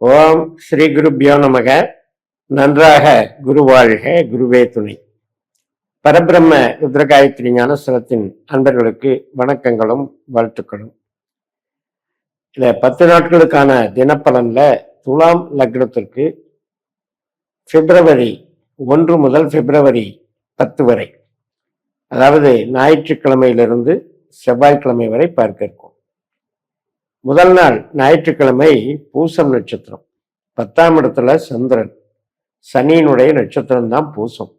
ஓம் ஸ்ரீ குருப்யோ நமக. நன்றாக குரு வாழ்க குருவே துணை. பரபிரம்ம ருத்ரகாயத்ரி ஞானஸ்தலத்தின் அன்பர்களுக்கு வணக்கங்களும் வாழ்த்துக்களும். இந்த பத்து நாட்களுக்கான தினப்பலன்ல துலாம் லக்னத்திற்கு பிப்ரவரி ஒன்று முதல் பிப்ரவரி பத்து வரை அதாவது ஞாயிற்றுக்கிழமையிலிருந்து செவ்வாய்க்கிழமை வரை பார்க்க இருக்கும் முதல் நாள் ஞாயிற்றுக்கிழமை பூசம் நட்சத்திரம். பத்தாம் இடத்துல சந்திரன். சனியினுடைய நட்சத்திரம் தான் பூசம்.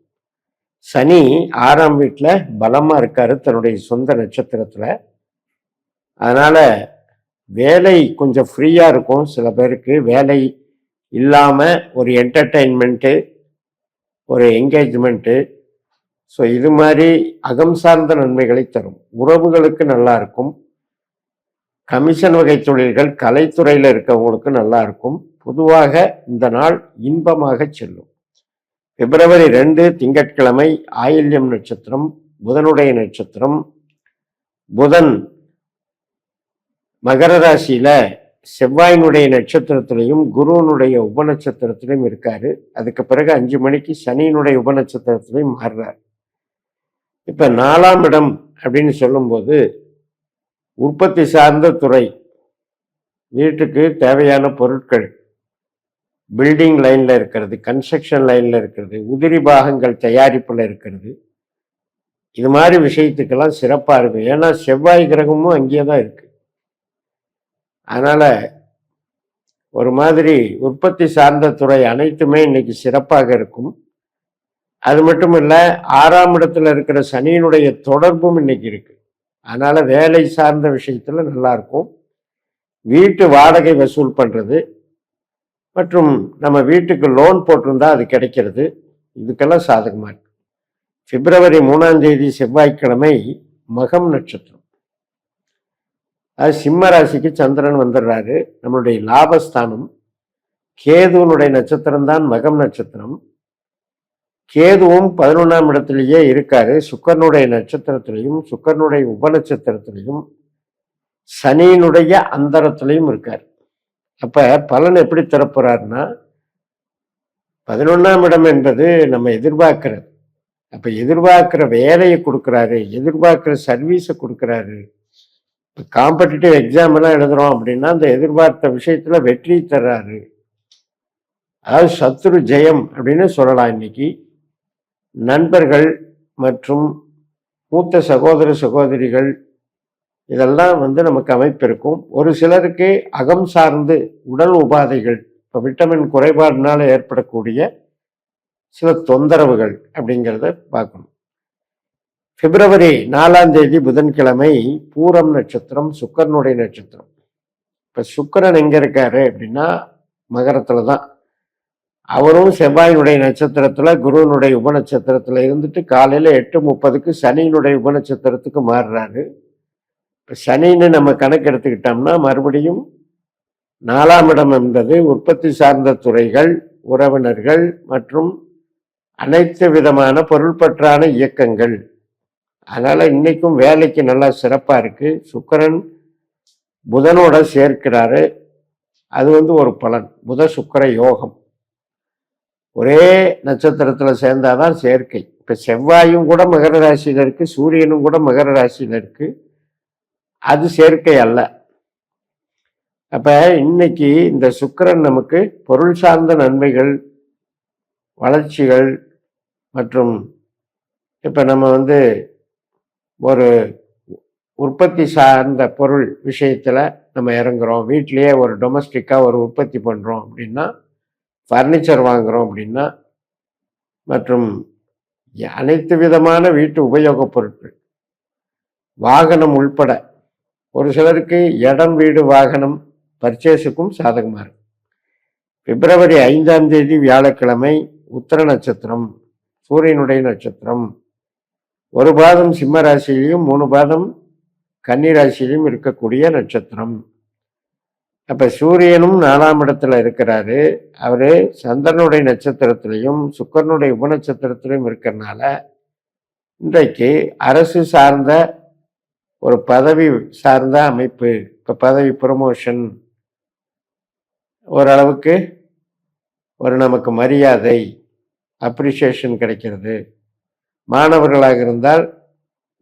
சனி ஆறாம் வீட்டில் பலமாக இருக்காரு தன்னுடைய சொந்த நட்சத்திரத்தில். அதனால் வேலை கொஞ்சம் ஃப்ரீயாக இருக்கும் சில பேருக்கு வேலை இல்லாமல் ஒரு என்டர்டெயின்மெண்ட்டு ஒரு என்கேஜ்மெண்ட்டு ஸோ இது மாதிரி அகம் சார்ந்த நன்மைகளை தரும். உறவுகளுக்கு நல்லா இருக்கும். கமிஷன் வகை தொழில்கள் கலைத்துறையில் இருக்கவங்களுக்கு நல்லா இருக்கும். பொதுவாக இந்த நாள் இன்பமாக செல்லும். பிப்ரவரி ரெண்டு திங்கட்கிழமை ஆயில்யம் நட்சத்திரம் புதனுடைய நட்சத்திரம். புதன் மகர ராசியில செவ்வாயினுடைய நட்சத்திரத்திலையும் குருவனுடைய உபநட்சத்திரத்திலையும் இருக்காரு. அதுக்கு பிறகு அஞ்சு மணிக்கு சனியினுடைய உபநட்சத்திரத்திலையும் மாறுறார். இப்ப நாலாம் இடம் அப்படின்னு சொல்லும்போது உற்பத்தி சார்ந்த துறை. வீட்டுக்கு தேவையான பொருட்கள். பில்டிங் லைனில் இருக்கிறது கன்ஸ்ட்ரக்ஷன் லைனில் இருக்கிறது உதிரி பாகங்கள் தயாரிப்பில் இருக்கிறது. இது மாதிரி விஷயத்துக்கெல்லாம் சிறப்பாக இருக்கும் ஏன்னா செவ்வாய் கிரகமும் அங்கேயே தான் இருக்குது அதனால் ஒரு மாதிரி உற்பத்தி சார்ந்த துறை அனைத்துமே இன்னைக்கு சிறப்பாக இருக்கும். அது மட்டும் இல்லை ஆறாம் இடத்துல இருக்கிற சனியினுடைய தொடர்பும் இன்னைக்கு இருக்குது அதனால் வேலை சார்ந்த விஷயத்தில் நல்லாயிருக்கும் வீட்டு வாடகை வசூல் பண்ணுறது மற்றும் நம்ம வீட்டுக்கு லோன் போட்டிருந்தா அது கிடைக்கிறது. இதுக்கெல்லாம் சாதகமாக இருக்கு. பிப்ரவரி மூணாம் தேதி செவ்வாய்க்கிழமை மகம் நட்சத்திரம். அது சிம்ம ராசிக்கு சந்திரன் வந்துடுறாரு. நம்மளுடைய லாபஸ்தானம் கேதுவனுடைய நட்சத்திரம் தான் மகம் நட்சத்திரம். கேதுவும் பதினொன்றாம் இடத்திலேயே இருக்காரு. சுக்கரனுடைய நட்சத்திரத்திலையும் சுக்கரனுடைய உபநட்சத்திரத்திலையும் சனியினுடைய அந்தரத்திலையும் இருக்கார். அப்போ பலன் எப்படி தரப்போறாருன்னா பதினொன்றாம் இடம் என்பது நம்ம எதிர்பார்க்கிறது. அப்போ எதிர்பார்க்கிற வேலையை கொடுக்குறாரு எதிர்பார்க்குற சர்வீஸை கொடுக்குறாரு. இப்போ காம்படிட்டிவ் எக்ஸாம் எல்லாம் எழுதுகிறோம் அப்படின்னா அந்த எதிர்பார்த்த விஷயத்தில் வெற்றி தர்றாரு. அதாவது சத்ரு ஜெயம் அப்படின்னு சொல்லலாம் இன்னைக்கு. நண்பர்கள் மற்றும் மூத்த சகோதர சகோதரிகள் இதெல்லாம் வந்து நமக்கு அமைப்பு இருக்கும். ஒரு சிலருக்கு அகம் சார்ந்து உடல் உபாதைகள் இப்போ விட்டமின் குறைபாடுனால ஏற்படக்கூடிய சில தொந்தரவுகள் அப்படிங்கிறத பார்க்கணும். பிப்ரவரி நாலாம் தேதி புதன்கிழமை பூரம் நட்சத்திரம் சுக்கரனுடைய நட்சத்திரம். இப்போ சுக்கரன் எங்கே இருக்காரு அப்படின்னா மகரத்தில் தான். அவரும் செவ்வாயினுடைய நட்சத்திரத்தில் குருவனுடைய உபநட்சத்திரத்தில் இருந்துட்டு காலையில் எட்டு முப்பதுக்கு சனியினுடைய உபநட்சத்திரத்துக்கு மாறுறாரு. இப்போ சனின்னு நம்ம கணக்கு எடுத்துக்கிட்டோம்னா மறுபடியும் நாலாம் இடம் என்பது உற்பத்தி சார்ந்த துறைகள் உறவினர்கள் மற்றும் அனைத்து விதமான பொருள்பற்றான இயக்கங்கள். அதனால் இன்றைக்கும் வேலைக்கு நல்லா சிறப்பாக இருக்குது சுக்கரன் புதனோட சேர்க்கிறாரு. அது வந்து ஒரு பலன். புத சுக்கர யோகம். ஒரே நட்சத்திரத்தில் சேர்ந்தாதான் சேர்க்கை. இப்போ செவ்வாயும் கூட மகர ராசியில் இருக்குது சூரியனும் கூட மகர ராசியில் இருக்குது அது சேர்க்கை அல்ல. அப்போ இன்னைக்கு இந்த சுக்கரன் நமக்கு பொருள் சார்ந்த நன்மைகள் வளர்ச்சிகள் மற்றும் இப்போ நம்ம வந்து ஒரு உற்பத்தி சார்ந்த பொருள் விஷயத்தில் நம்ம இறங்குறோம். வீட்டிலேயே ஒரு டொமஸ்டிக்காக ஒரு உற்பத்தி பண்ணுறோம் அப்படின்னா ஃபர்னிச்சர் வாங்குகிறோம் அப்படின்னா மற்றும் அனைத்து விதமான வீட்டு உபயோகப் பொருட்கள் வாகனம் உள்பட ஒரு சிலருக்கு இடம் வீடு வாகனம் பர்ச்சேஸுக்கும் சாதகமாக இருக்கும். பிப்ரவரி ஐந்தாம் தேதி வியாழக்கிழமை உத்தர நட்சத்திரம் சூரியனுடைய நட்சத்திரம். ஒரு பாதம் சிம்ம ராசியிலையும் மூணு பாதம் கன்னி ராசியிலையும் இருக்கக்கூடிய நட்சத்திரம். அப்போ சூரியனும் நாலாம் இடத்துல இருக்கிறாரு. அவர் சந்திரனுடைய நட்சத்திரத்திலையும் சுக்கரனுடைய உபநட்சத்திரத்திலையும் இருக்கிறனால இன்றைக்கு அரசு சார்ந்த ஒரு பதவி சார்ந்த அமைப்பு இப்போ பதவி ப்ரொமோஷன் ஓரளவுக்கு ஒரு நமக்கு மரியாதை அப்ரிசியேஷன் கிடைக்கிறது. மாணவர்களாக இருந்தால்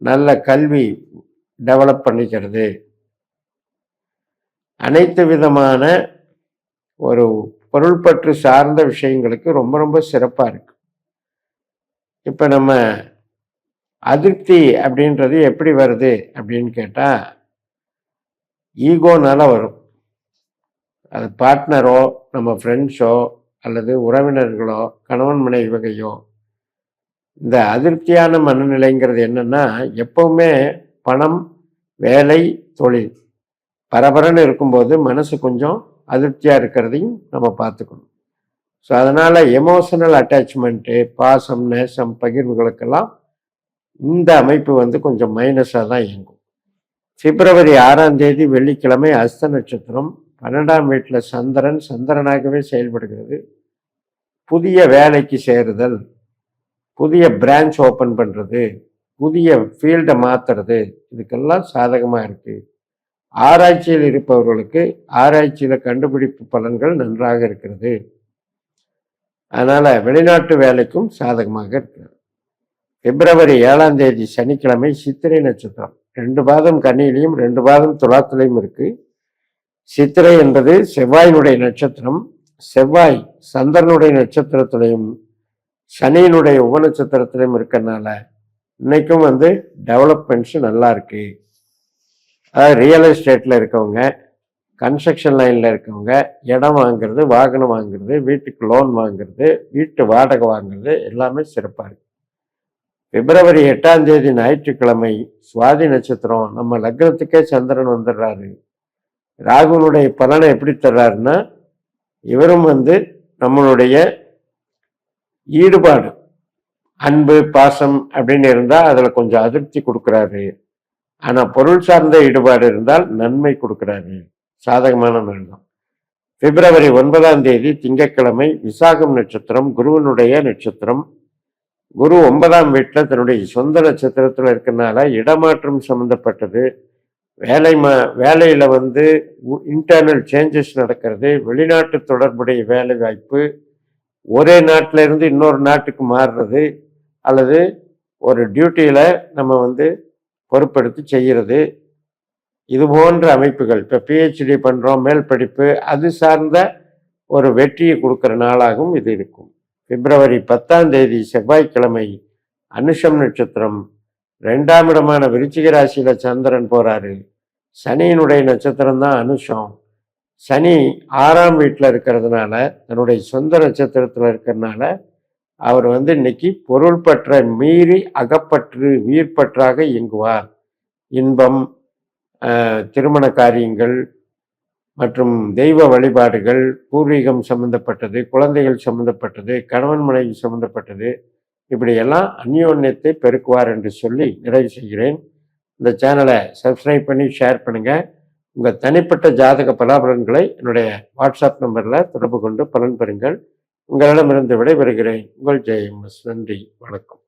நல்ல கல்வி டெவலப் பண்ணிக்கிறது. அனைத்து விதமான ஒரு பொருள்பற்று சார்ந்த விஷயங்களுக்கு ரொம்ப ரொம்ப சிறப்பாக இருக்கு. இப்போ நம்ம அதிருப்தி அப்படின்றது எப்படி வருது அப்படின்னு கேட்டால் ஈகோனால வரும். அது பார்ட்னரோ நம்ம ஃப்ரெண்ட்ஸோ அல்லது உறவினர்களோ கணவன் மனைவி வகையோ இந்த அதிருப்தியான மனநிலைங்கிறது என்னன்னா எப்போவுமே பணம் வேலை தொழில். பரபரன்னு இருக்கும்போது மனசு கொஞ்சம் அதிருப்தியாக இருக்கிறதையும் நம்ம பார்த்துக்கணும். ஸோ அதனால் எமோஷனல் அட்டாச்மெண்ட்டு பாசம் நேசம் பகிர்வுகளுக்கெல்லாம் இந்த அமைப்பு வந்து கொஞ்சம் மைனஸாக தான் இயங்கும். பிப்ரவரி ஆறாம் தேதி வெள்ளிக்கிழமை அஸ்த நட்சத்திரம் பன்னெண்டாம் வீட்டில் சந்திரன் சந்திரனாகவே செயல்படுகிறது. புதிய வேலைக்கு சேருதல் புதிய பிரான்ச் ஓப்பன் பண்ணுறது புதிய ஃபீல்டை மாற்றுறது இதுக்கெல்லாம் சாதகமாக இருக்குது ஆராய்ச்சியில் இருப்பவர்களுக்கு ஆராய்ச்சியில் கண்டுபிடிப்பு பலன்கள் நன்றாக இருக்கிறது. அதனால் வெளிநாட்டு வேலைக்கும் சாதகமாக இருக்கிறது. பிப்ரவரி ஏழாம் தேதி சனிக்கிழமை சித்திரை நட்சத்திரம். ரெண்டு பாதம் கன்னியிலையும் ரெண்டு பாதம் துலாத்திலையும் இருக்கு. சித்திரை என்பது செவ்வாயினுடைய நட்சத்திரம். செவ்வாய் சந்திரனுடைய நட்சத்திரத்திலையும் சனியினுடைய உப நட்சத்திரத்திலையும் இருக்கறனால இன்னைக்கும் வந்து டெவலப்மெண்ட்ஸ் நல்லா இருக்குது அதாவது ரியல் எஸ்டேட்டில் இருக்கவங்க கன்ஸ்ட்ரக்ஷன் லைனில் இருக்கவங்க இடம் வாங்குறது வாகனம் வாங்குறது வீட்டுக்கு லோன் வாங்குறது வீட்டு வாடகை வாங்குறது எல்லாமே சிறப்பாக இருக்கு. பிப்ரவரி எட்டாம் தேதி ஞாயிற்றுக்கிழமை சுவாதி நட்சத்திரம் நம்ம லக்னத்துக்கே சந்திரன் வந்துடுறாரு. ராகுனுடைய பலனை எப்படி தர்றாருன்னா இவரும் வந்து நம்மளுடைய ஈடுபாடு அன்பு பாசம் அப்படின்னு இருந்தால் அதில் கொஞ்சம் அதிருப்தி கொடுக்குறாரு. ஆனால் பொருள் சார்ந்த ஈடுபாடு இருந்தால் நன்மை கொடுக்குறாரு. சாதகமான நாள் தான். பிப்ரவரி ஒன்பதாம் தேதி திங்கட்கிழமை விசாகம் நட்சத்திரம் குருவனுடைய நட்சத்திரம். குரு ஒன்பதாம் வீட்டில் தன்னுடைய சொந்த நட்சத்திரத்தில் இருக்கிறனால இடமாற்றம் சம்மந்தப்பட்டது வேலை ம வேலையில் வந்து இன்டர்னல் சேஞ்சஸ் நடக்கிறது. வெளிநாட்டு தொடர்புடைய வேலை வாய்ப்பு. ஒரே நாட்டில இருந்து இன்னொரு நாட்டுக்கு மாறுறது. அல்லது ஒரு டியூட்டியில் நம்ம வந்து பொறுப்பெடுத்து செய்கிறது. இது போன்ற அமைப்புகள் இப்போ பிஹெச்டி பண்ணுறோம் மேல் படிப்பு அது சார்ந்த ஒரு வெற்றியை கொடுக்குற நாளாகவும் இது இருக்கும். பிப்ரவரி பத்தாம் தேதி செவ்வாய்க்கிழமை அனுஷம் நட்சத்திரம் ரெண்டாம் இடமான விருச்சிக ராசியில் சந்திரன் போகிறாரு சனியினுடைய நட்சத்திரம் தான் அனுஷம். சனி ஆறாம் வீட்டில் இருக்கிறதுனால தன்னுடைய சொந்த நட்சத்திரத்தில் இருக்கிறதுனால அவர் வந்து இன்னைக்கு பொருள் பற்ற மீறி அகப்பற்று உயிர்பற்றாக இயங்குவார். இன்பம் திருமண காரியங்கள் மற்றும் தெய்வ வழிபாடுகள் பூர்வீகம் சம்பந்தப்பட்டது குழந்தைகள் சம்பந்தப்பட்டது கணவன் மனைவி சம்பந்தப்பட்டது இப்படியெல்லாம் அந்யோன்யத்தை பெருக்குவார் என்று சொல்லி நிறைவு செய்கிறேன். இந்த சேனலை சப்ஸ்கிரைப் பண்ணி ஷேர் பண்ணுங்கள் உங்கள் தனிப்பட்ட ஜாதக பலாபலன்களை என்னுடைய வாட்ஸ்அப் நம்பரில் தொடர்பு கொண்டு பலன் பெறுங்கள். உங்களிடமிருந்து விடைபெறுகிறேன். உங்கள் ஜெயம் நன்றி. வணக்கம்.